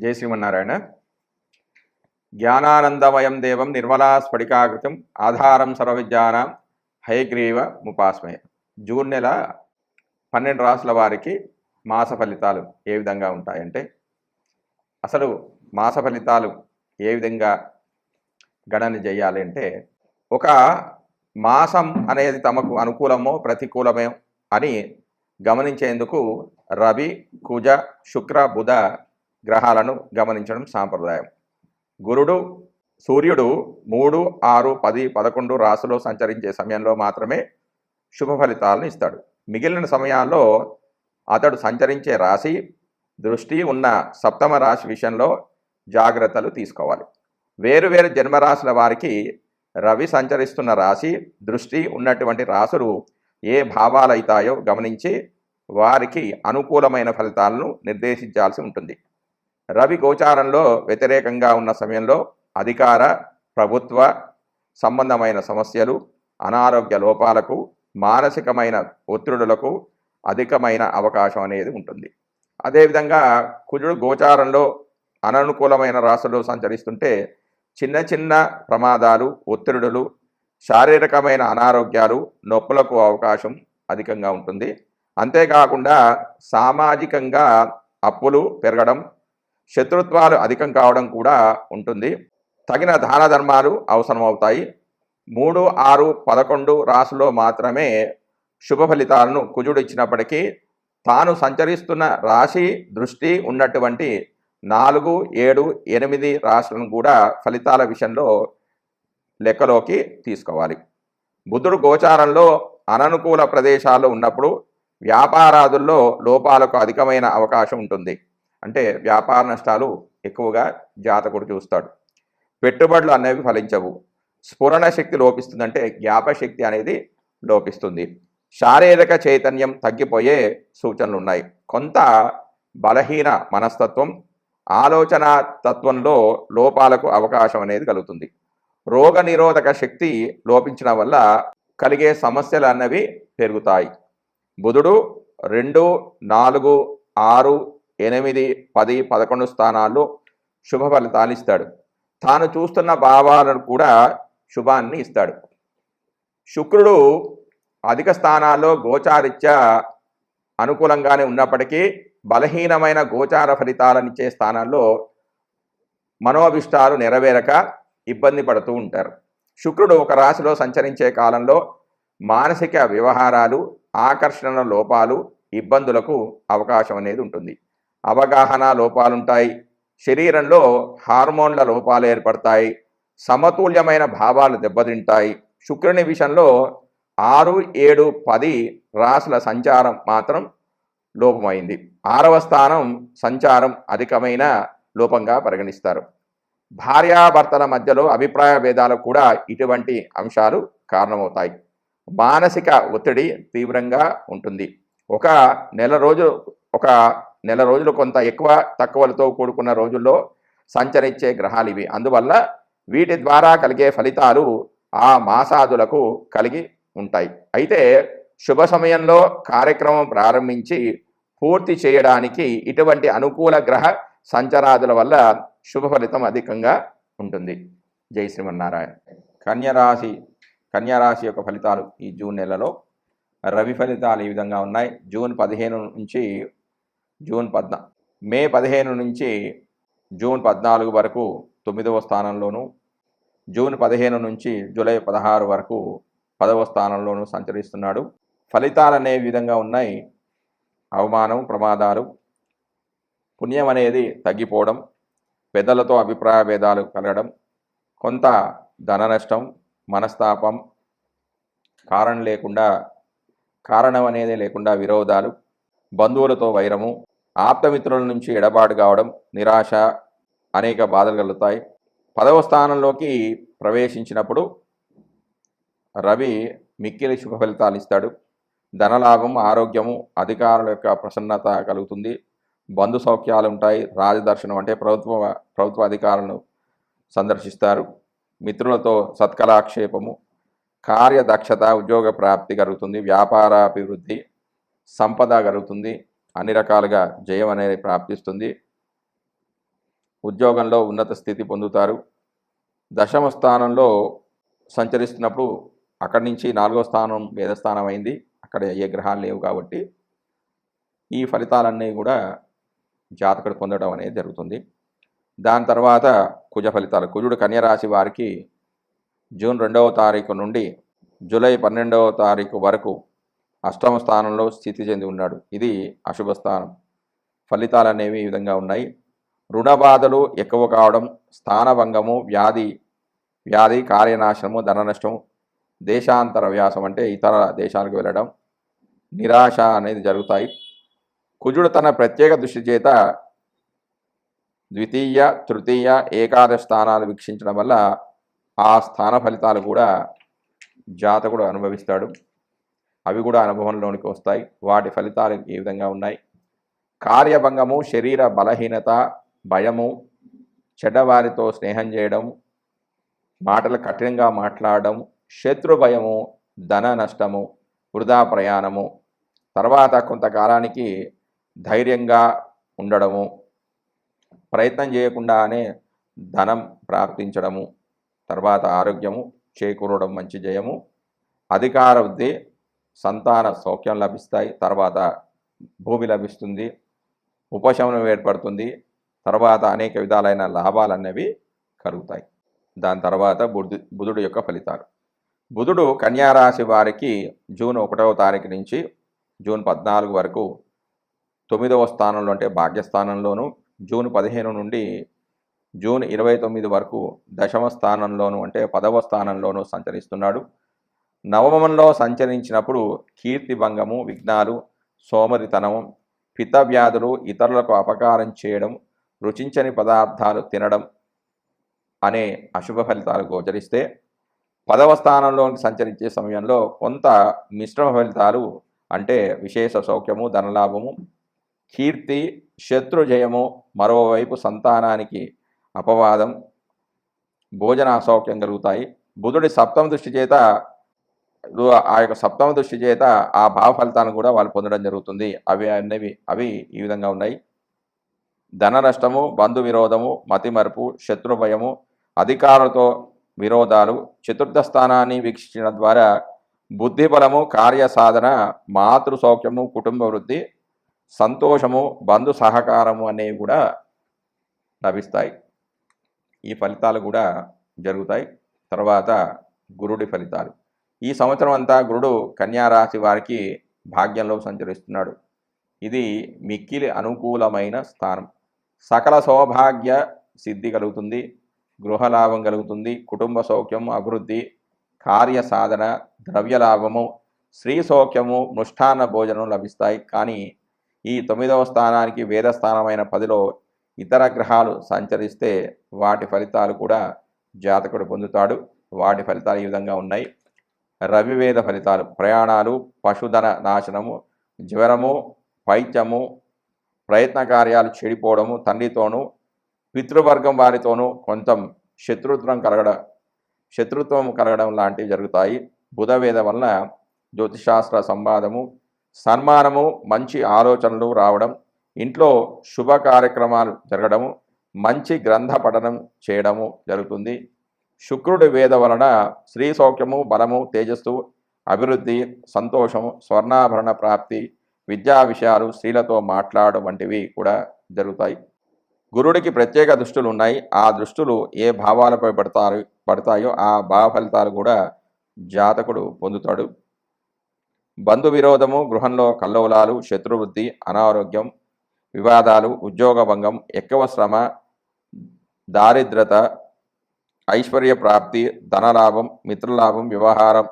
జై శ్రీమన్నారాయణ. జ్ఞానానందమయం దేవం నిర్మలా స్ఫటికాకృతం ఆధారం సర్వవిద్యానాం హయగ్రీవ ముపాస్మయ. జూన్ నెల పన్నెండు రాసుల వారికి మాస ఫలితాలు ఏ విధంగా ఉంటాయంటే అసలు మాస ఫలితాలు ఏ విధంగా గణన చేయాలి అంటే ఒక మాసం అనేది తమకు అనుకూలమో ప్రతికూలమో అని గమనించేందుకు రవి కుజ శుక్ర బుధ గ్రహాలను గమనించడం సాంప్రదాయం. గురుడు సూర్యుడు మూడు ఆరు పది పదకొండు రాశిలో సంచరించే సమయంలో మాత్రమే శుభ ఫలితాలను ఇస్తాడు. మిగిలిన సమయాల్లో అతడు సంచరించే రాశి దృష్టి ఉన్న సప్తమ రాశి విషయంలో జాగ్రత్తలు తీసుకోవాలి. వేరు వేరు జన్మరాశుల వారికి రవి సంచరిస్తున్న రాశి దృష్టి ఉన్నటువంటి రాసులు ఏ భావాలు అవుతాయో గమనించి వారికి అనుకూలమైన ఫలితాలను నిర్దేశించాల్సి ఉంటుంది. రవి గోచారంలో వ్యతిరేకంగా ఉన్న సమయంలో అధికార ప్రభుత్వ సంబంధమైన సమస్యలు అనారోగ్య లోపాలకు మానసికమైన ఒత్తిడులకు అధికమైన అవకాశం అనేది ఉంటుంది. అదేవిధంగా కుజుడు గోచారంలో అననుకూలమైన రాశులు సంచరిస్తుంటే చిన్న చిన్న ప్రమాదాలు ఒత్తిడులు శారీరకమైన అనారోగ్యాలు నొప్పులకు అవకాశం అధికంగా ఉంటుంది. అంతేకాకుండా సామాజికంగా అప్పులు పెరగడం శత్రుత్వాలు అధికం కావడం కూడా ఉంటుంది. తగిన దాన ధర్మాలు అవసరమవుతాయి. మూడు ఆరు పదకొండు రాసులో మాత్రమే శుభ ఫలితాలను కుజుడు ఇచ్చినప్పటికీ తాను సంచరిస్తున్న రాశి దృష్టి ఉన్నటువంటి నాలుగు ఏడు ఎనిమిది రాశులను కూడా ఫలితాల విషయంలో లెక్కలోకి తీసుకోవాలి. బుధుడు గోచారంలో అననుకూల ప్రదేశాల్లో ఉన్నప్పుడు వ్యాపారాదుల్లో లోపాలకు అధికమైన అవకాశం ఉంటుంది. అంటే వ్యాపార నష్టాలు ఎక్కువగా జాతకుడు చూస్తాడు. పెట్టుబడులు అనేవి ఫలించవు. స్ఫురణ శక్తి లోపిస్తుందంటే జ్ఞాపశక్తి అనేది లోపిస్తుంది. శారీరక చైతన్యం తగ్గిపోయే సూచనలు ఉన్నాయి కొంత బలహీన మనస్తత్వం ఆలోచన తత్వంలో లోపాలకు అవకాశం అనేది కలుగుతుంది. రోగ నిరోధక శక్తి లోపించడం వల్ల కలిగే సమస్యలు అన్నవి పెరుగుతాయి. బుధుడు రెండు నాలుగు ఆరు ఎనిమిది పది పదకొండు స్థానాల్లో శుభ ఫలితాలు ఇస్తాడు. తాను చూస్తున్న భావాలను కూడా శుభాన్ని ఇస్తాడు. శుక్రుడు అధిక స్థానాల్లో గోచారిత్య అనుకూలంగానే ఉన్నప్పటికీ బలహీనమైన గోచార ఫలితాలనిచ్చే స్థానాల్లో మనోభిష్టాలు నెరవేరక ఇబ్బంది పడుతూ ఉంటారు. శుక్రుడు ఒక రాశిలో సంచరించే కాలంలో మానసిక వ్యవహారాలు ఆకర్షణ లోపాలు ఇబ్బందులకు అవకాశం అనేది ఉంటుంది. అవగాహన లోపాలుంటాయి. శరీరంలో హార్మోన్ల లోపాలు ఏర్పడతాయి. సమతుల్యమైన భావాలు దెబ్బతింటాయి. శుక్రుని విషయంలో ఆరు ఏడు పది రాసుల సంచారం మాత్రం లోపమైంది. ఆరవ స్థానం సంచారం అధికమైన లోపంగా పరిగణిస్తారు. భార్యాభర్తల మధ్యలో అభిప్రాయ భేదాలకు కూడా ఇటువంటి అంశాలు కారణమవుతాయి. మానసిక ఒత్తిడి తీవ్రంగా ఉంటుంది. ఒక నెల రోజు ఒక నెల రోజులు కొంత ఎక్కువ తక్కువలతో కూడుకున్న రోజుల్లో సంచరించే గ్రహాలు ఇవి. అందువల్ల వీటి ద్వారా కలిగే ఫలితాలు ఆ మాసాదులకు కలిగి ఉంటాయి. అయితే శుభ సమయంలో కార్యక్రమం ప్రారంభించి పూర్తి చేయడానికి ఇటువంటి అనుకూల గ్రహ సంచరాదుల వల్ల శుభ ఫలితం అధికంగా ఉంటుంది. జై శ్రీమన్నారాయణ. కన్యరాశి కన్యరాశి యొక్క ఫలితాలు ఈ జూన్ నెలలో. రవి ఫలితాలు ఈ విధంగా ఉన్నాయి. జూన్ పదిహేను నుంచి జూన్ పద్నా మే పదిహేను నుంచి జూన్ పద్నాలుగు వరకు తొమ్మిదవ స్థానంలోను జూన్ పదిహేను నుంచి జూలై పదహారు వరకు పదవ స్థానంలోనూ సంచరిస్తున్నాడు. ఫలితాలు అనే విధంగా ఉన్నాయి. అవమానం ప్రమాదాలు పుణ్యం అనేది తగ్గిపోవడం పెద్దలతో అభిప్రాయ భేదాలు కలగడం కొంత ధన నష్టం మనస్తాపం కారణం లేకుండా కారణం అనేది లేకుండా విరోధాలు బంధువులతో వైరము ఆప్తమిత్రుల నుంచి ఎడబాటు కావడం నిరాశ అనేక బాధలు కలుగుతాయి. పదవ స్థానంలోకి ప్రవేశించినప్పుడు రవి మిక్కిలి శుభ ఫలితాలు ఇస్తాడు. ధనలాభం ఆరోగ్యము అధికారుల యొక్క ప్రసన్నత కలుగుతుంది. బంధు సౌఖ్యాలు ఉంటాయి. రాజదర్శనం అంటే ప్రభుత్వ ప్రభుత్వ అధికారులను సందర్శిస్తారు. మిత్రులతో సత్కలాక్షేపము కార్యదక్షత ఉద్యోగ ప్రాప్తి కలుగుతుంది. వ్యాపార అభివృద్ధి సంపద కలుగుతుంది. అన్ని రకాలుగా జయం అనేది ప్రాప్తిస్తుంది. ఉద్యోగంలో ఉన్నత స్థితి పొందుతారు. దశమ స్థానంలో సంచరిస్తున్నప్పుడు అక్కడి నుంచి నాలుగో స్థానం వేదస్థానం అయింది. అక్కడ ఏ గ్రహాలు లేవు కాబట్టి ఈ ఫలితాలన్నీ కూడా జాతకుడు పొందడం అనేది జరుగుతుంది. దాని తర్వాత కుజ ఫలితాలు. కుజుడు కన్యరాశి వారికి జూన్ రెండవ తారీఖు నుండి జూలై పన్నెండవ తారీఖు వరకు అష్టమ స్థానంలో స్థితి చెంది ఉన్నాడు. ఇది అశుభ స్థానం. ఫలితాలు అనేవి ఈ విధంగా ఉన్నాయి. రుణ బాధలు ఎక్కువ కావడం స్థానభంగము వ్యాధి వ్యాధి కార్యనాశనము ధన నష్టం దేశాంతర వ్యాసం అంటే ఇతర దేశాలకు వెళ్ళడం నిరాశ అనేది జరుగుతాయి. కుజుడు తన ప్రత్యేక దృష్టి చేత ద్వితీయ తృతీయ ఏకాదశ స్థానాలు వీక్షించడం వల్ల ఆ స్థాన ఫలితాలు కూడా జాతకుడు అనుభవిస్తాడు. అవి కూడా అనుభవంలోనికి వస్తాయి. వాటి ఫలితాలు ఏ విధంగా ఉన్నాయి. కార్యభంగము శరీర బలహీనత భయము చెడ్డవారితో స్నేహం చేయడం మాటలు కఠినంగా మాట్లాడడం శత్రు భయము ధన నష్టము వృధా ప్రయాణము తర్వాత కొంతకాలానికి ధైర్యంగా ఉండడము ప్రయత్నం చేయకుండానే ధనం ప్రాప్తించడము తర్వాత ఆరోగ్యము చేకూరడం మంచి జయము అధికార వృద్ధి సంతాన సౌఖ్యం లభిస్తాయి తర్వాత భూమి లభిస్తుంది ఉపశమనం ఏర్పడుతుంది తర్వాత అనేక విధాలైన లాభాలు అనేవి కలుగుతాయి. దాని తర్వాత బుధు బుధుడు యొక్క ఫలితాలు. బుధుడు కన్యారాశి వారికి జూన్ ఒకటవ తారీఖు నుంచి జూన్ పద్నాలుగు వరకు తొమ్మిదవ స్థానంలో అంటే భాగ్యస్థానంలోను జూన్ పదిహేను నుండి జూన్ ఇరవై తొమ్మిది వరకు దశమ స్థానంలోను అంటే పదవ స్థానంలోనూ సంచరిస్తున్నాడు. నవమంలో సంచరించినప్పుడు కీర్తి భంగము విఘ్నాలు సోమరితనము పిత వ్యాధులు ఇతరులకు అపకారం చేయడం రుచించని పదార్థాలు తినడం అనే అశుభ ఫలితాలు గోచరిస్తే పదవ స్థానంలోకి సంచరించే సమయంలో కొంత మిశ్రమ ఫలితాలు అంటే విశేష సౌఖ్యము ధనలాభము కీర్తి శత్రు జయము మరోవైపు సంతానానికి అపవాదం భోజన అసౌఖ్యం కలుగుతాయి. బుధుడి సప్తమ దృష్టి చేత ఆ యొక్క సప్తమ దృష్టి చేత ఆ భావ ఫలితాలను కూడా వాళ్ళు పొందడం జరుగుతుంది. అవి అనేవి అవి ఈ విధంగా ఉన్నాయి. ధన నష్టము బంధు విరోధము మతిమరుపు శత్రు భయము అధికారులతో విరోధాలు చతుర్థ స్థానాన్ని వీక్షించడం ద్వారా బుద్ధిబలము కార్య సాధన మాతృ సౌఖ్యము కుటుంబ వృద్ధి సంతోషము బంధు సహకారము అనేవి కూడా లభిస్తాయి. ఈ ఫలితాలు కూడా జరుగుతాయి. తర్వాత గురుడి ఫలితాలు. ఈ సంవత్సరం అంతా గురుడు కన్యారాశి వారికి భాగ్యంలో సంచరిస్తున్నాడు. ఇది మిక్కిలి అనుకూలమైన స్థానం. సకల సౌభాగ్య సిద్ధి కలుగుతుంది గృహలాభం కలుగుతుంది కుటుంబ సౌఖ్యం అభివృద్ధి కార్య సాధన ద్రవ్యలాభము స్త్రీ సౌఖ్యము మృష్టాన్న భోజనం లభిస్తాయి. కానీ ఈ తొమ్మిదవ స్థానానికి వేద స్థానమైన పదిలో ఇతర గ్రహాలు సంచరిస్తే వాటి ఫలితాలు కూడా జాతకుడు పొందుతాడు. వాటి ఫలితాలు ఈ విధంగా ఉన్నాయి. రవివేద ఫలితాలు ప్రయాణాలు పశుధన నాశనము జ్వరము పైత్యము ప్రయత్న కార్యాలు చెడిపోవడము తండ్రితోనూ పితృవర్గం వారితోనూ కొంచెం శత్రుత్వం కలగడం శత్రుత్వం కలగడం లాంటివి జరుగుతాయి. బుధవేద వలన జ్యోతిశాస్త్ర సంవాదము సన్మానము మంచి ఆలోచనలు రావడం ఇంట్లో శుభ కార్యక్రమాలు జరగడము మంచి గ్రంథ పఠనం చేయడము జరుగుతుంది. శుక్రుడి వేద వలన స్త్రీ సౌఖ్యము బలము తేజస్సు అభివృద్ధి సంతోషము స్వర్ణాభరణ ప్రాప్తి విద్యా విషయాలు స్త్రీలతో మాట్లాడడం వంటివి కూడా జరుగుతాయి. గురుడికి ప్రత్యేక దృష్టులు ఉన్నాయి. ఆ దృష్టులు ఏ భావాలపై పడతారు పడతాయో ఆ భావ ఫలితాలు కూడా జాతకుడు పొందుతాడు. బంధు విరోధము గృహంలో కల్లోలాలు శత్రువృద్ధి అనారోగ్యం వివాదాలు ఉద్యోగ భంగం ఎక్కువ శ్రమ దారిద్రత ఐశ్వర్య ప్రాప్తి ధనలాభం మిత్రలాభం వ్యవహారం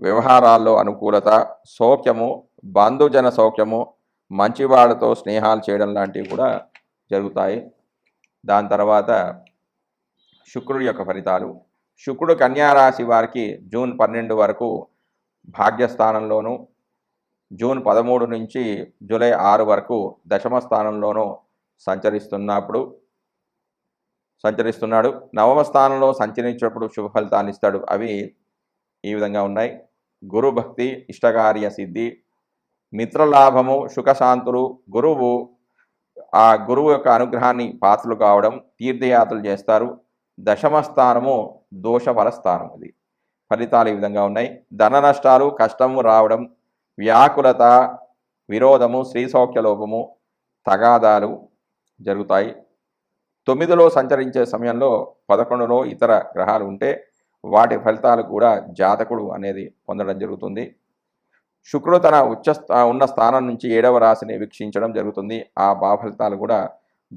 వ్యవహారాల్లో అనుకూలత సౌఖ్యము బంధుజన సౌఖ్యము మంచివాళ్ళతో స్నేహాలు చేయడం లాంటివి కూడా జరుగుతాయి. దాని తర్వాత శుక్రుడి యొక్క ఫలితాలు. శుక్రుడు కన్యారాశి వారికి జూన్ పన్నెండు వరకు భాగ్యస్థానంలోను జూన్ పదమూడు నుంచి జూలై ఆరు వరకు దశమ స్థానంలోనూ సంచరిస్తున్నప్పుడు సంచరిస్తున్నాడు. నవమ స్థానంలో సంచరించినప్పుడు శుభ ఫలితాన్ని ఇస్తాడు. అవి ఈ విధంగా ఉన్నాయి. గురు భక్తి ఇష్టకార్య సిద్ధి మిత్రలాభము సుఖశాంతులు గురువు ఆ గురువు యొక్క అనుగ్రహాన్ని పాత్రలు కావడం తీర్థయాత్రలు చేస్తారు. దశమ స్థానము దోషఫల స్థానం ఇది. ఫలితాలు ఈ విధంగా ఉన్నాయి. ధన నష్టాలు కష్టము రావడం వ్యాకులత విరోధము స్త్రీ సౌఖ్య లోపము తగాదాలు జరుగుతాయి. తొమ్మిదిలో సంచరించే సమయంలో పదకొండులో ఇతర గ్రహాలు ఉంటే వాటి ఫలితాలు కూడా జాతకుడు అనేది పొందడం జరుగుతుంది. శుక్రుడు తన ఉచ్చ ఉన్న స్థానం నుంచి ఏడవ రాశిని వీక్షించడం జరుగుతుంది. ఆ భావ ఫలితాలు కూడా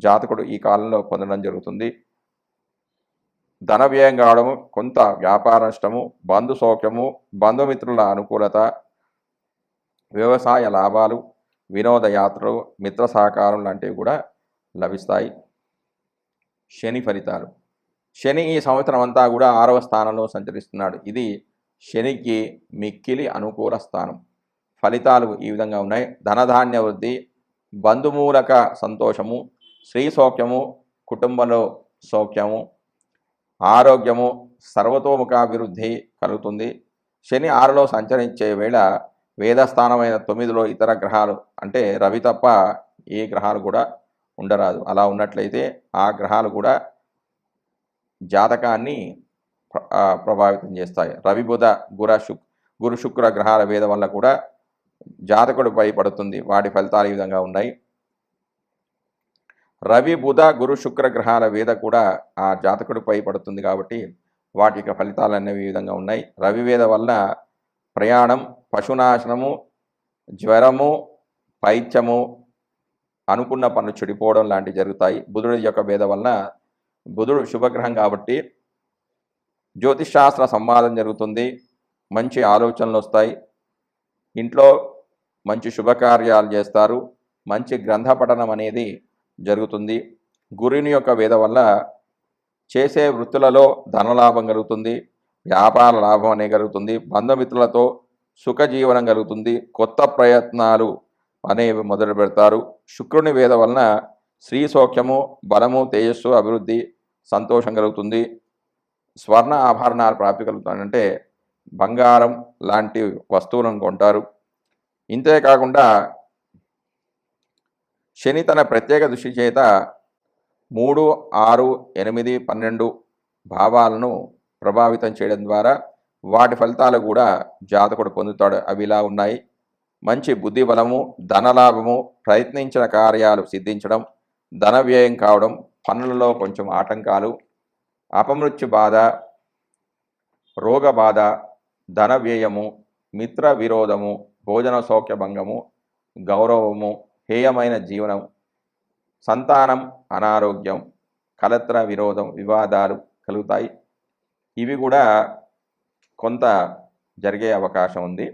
జాతకుడు ఈ కాలంలో పొందడం జరుగుతుంది. ధన వ్యయం కావడం కొంత వ్యాపార నష్టము బంధు సౌఖ్యము బంధుమిత్రుల అనుకూలత వ్యవసాయ లాభాలు వినోద యాత్రలు మిత్ర సహకారం లాంటివి కూడా లభిస్తాయి. శని ఫలితాలు. శని ఈ సంవత్సరం అంతా కూడా ఆరవ స్థానంలో సంచరిస్తున్నాడు. ఇది శనికి మిక్కిలి అనుకూల స్థానం. ఫలితాలు ఈ విధంగా ఉన్నాయి. ధనధాన్య వృద్ధి బంధుమూలక సంతోషము స్త్రీ సౌఖ్యము కుటుంబంలో సౌఖ్యము ఆరోగ్యము సర్వతోముఖాభివృద్ధి కలుగుతుంది. శని ఆరులో సంచరించే వేళ వేదస్థానమైన తొమ్మిదిలో ఇతర గ్రహాలు అంటే రవి తప్ప ఏ గ్రహాలు కూడా ఉండరాదు. అలా ఉన్నట్లయితే ఆ గ్రహాలు కూడా జాతకాన్ని ప్రభావితం చేస్తాయి. రవి బుధ గుర శుక్ గురు శుక్ర గ్రహాల వేద వల్ల కూడా జాతకుడిపై పడుతుంది వాటి ఫలితాలు ఈ విధంగా ఉన్నాయి. రవి బుధ గురు శుక్ర గ్రహాల వేద కూడా ఆ జాతకుడిపై పడుతుంది కాబట్టి వాటి యొక్క ఫలితాలు అనేవి ఈ విధంగా ఉన్నాయి. రవి వేద వల్ల ప్రయాణం పశునాశనము జ్వరము పైత్యము అనుకున్న పనులు చెడిపోవడం లాంటివి జరుగుతాయి. బుధుడి యొక్క భేద వలన బుధుడు శుభగ్రహం కాబట్టి జ్యోతిషాస్త్ర సంవాదం జరుగుతుంది. మంచి ఆలోచనలు వస్తాయి. ఇంట్లో మంచి శుభకార్యాలు చేస్తారు. మంచి గ్రంథ పఠనం అనేది జరుగుతుంది. గురుని యొక్క వేద వల్ల చేసే వృత్తులలో ధనలాభం కలుగుతుంది. వ్యాపార లాభం అనేది కలుగుతుంది. బంధుమిత్రులతో సుఖజీవనం కలుగుతుంది. కొత్త ప్రయత్నాలు అనేవి మొదలు పెడతారు. శుక్రుని వేద వలన స్త్రీ సౌఖ్యము బలము తేజస్సు అభివృద్ధి సంతోషం కలుగుతుంది. స్వర్ణ ఆభరణాలు ప్రాప్తి కలుగుతానంటే బంగారం లాంటి వస్తువులను కొంటారు. ఇంతేకాకుండా శని తన ప్రత్యేక దృష్టి చేత మూడు ఆరు ఎనిమిది పన్నెండు భావాలను ప్రభావితం చేయడం ద్వారా వాటి ఫలితాలు కూడా జాతకుడు పొందుతాడు. అవి ఇలా ఉన్నాయి. మంచి బుద్ధి బలము ధనలాభము ప్రయత్నించిన కార్యాలు సిద్ధించడం ధన వ్యయం కావడం పనులలో కొంచెం ఆటంకాలు అపమృత్యు బాధ రోగ బాధ ధన వ్యయము మిత్ర విరోధము భోజన సౌఖ్య భంగము గౌరవము హేయమైన జీవనం సంతానం అనారోగ్యం కలత్ర విరోధం వివాదాలు కలుగుతాయి. ఇవి కూడా కొంత జరిగే అవకాశం ఉంది.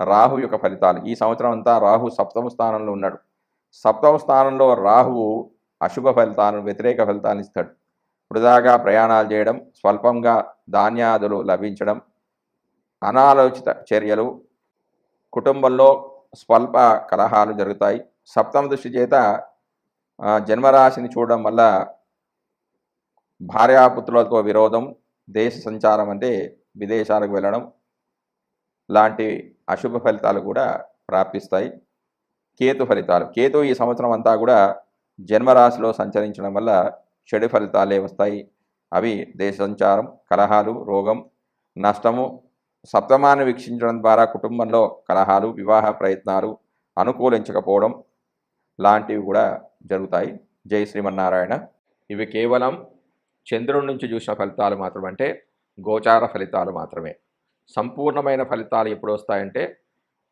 రాహు యొక్క ఫలితాలు. ఈ సంవత్సరం అంతా రాహు సప్తమ స్థానంలో ఉన్నాడు. సప్తమ స్థానంలో రాహువు అశుభ ఫలితాలను వ్యతిరేక ఫలితాలను ఇస్తాడు. వృధాగా ప్రయాణాలు చేయడం స్వల్పంగా ధాన్యాదులు లభించడం అనాలోచిత చర్యలు కుటుంబంలో స్వల్ప కలహాలు జరుగుతాయి. సప్తమ దృష్టి చేత జన్మరాశిని చూడడం వల్ల భార్యాపుత్రులతో విరోధం దేశ సంచారం అంటే విదేశాలకు వెళ్ళడం లాంటి అశుభ ఫలితాలు కూడా ప్రాప్తిస్తాయి. కేతు ఫలితాలు. కేతు ఈ సంవత్సరం అంతా కూడా జన్మరాశిలో సంచరించడం వల్ల చెడు ఫలితాలే వస్తాయి. అవి దేశ సంచారం కలహాలు రోగం నష్టము సప్తమాన్ని వీక్షించడం ద్వారా కుటుంబంలో కలహాలు వివాహ ప్రయత్నాలు అనుకూలించకపోవడం లాంటివి కూడా జరుగుతాయి. జై శ్రీమన్నారాయణ. ఇవి కేవలం చంద్రుడి నుంచి చూసిన ఫలితాలు మాత్రమంటే అంటే గోచార ఫలితాలు మాత్రమే. సంపూర్ణమైన ఫలితాలు ఎప్పుడు వస్తాయంటే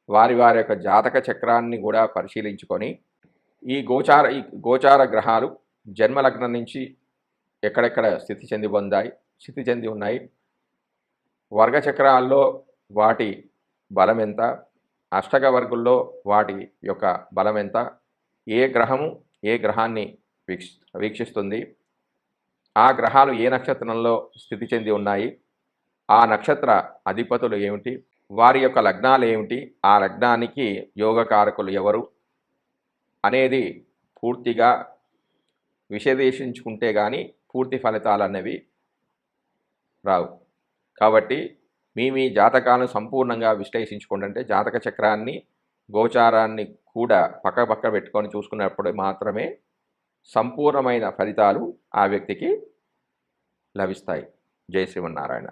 వారి వారి యొక్క జాతక చక్రాన్ని కూడా పరిశీలించుకొని ఈ గోచార ఈ గోచార గ్రహాలు జన్మలగ్నం నుంచి ఎక్కడెక్కడ స్థితి చెంది పొందాయి స్థితి చెంది ఉన్నాయి వర్గచక్రాల్లో వాటి బలం ఎంత అష్టక వర్గుల్లో వాటి యొక్క బలం ఎంత ఏ గ్రహము ఏ గ్రహాన్ని వీక్ష వీక్షిస్తుంది ఆ గ్రహాలు ఏ నక్షత్రంలో స్థితి చెంది ఉన్నాయి ఆ నక్షత్ర అధిపతులు ఏమిటి? వారి యొక్క లగ్నాలు ఏమిటి? ఆ లగ్నానికి యోగకారకులు ఎవరు? అనేది పూర్తిగా విశదేశించుకుంటే కానీ పూర్తి ఫలితాలు అనేవి రావు. కాబట్టి మీ మీ జాతకాలను సంపూర్ణంగా విశ్లేషించుకోండి అంటే జాతక చక్రాన్ని గోచారాన్ని కూడా పక్క పక్క పెట్టుకొని చూసుకున్నప్పుడు మాత్రమే సంపూర్ణమైన ఫలితాలు ఆ వ్యక్తికి లభిస్తాయి. జై శ్రీమన్నారాయణ.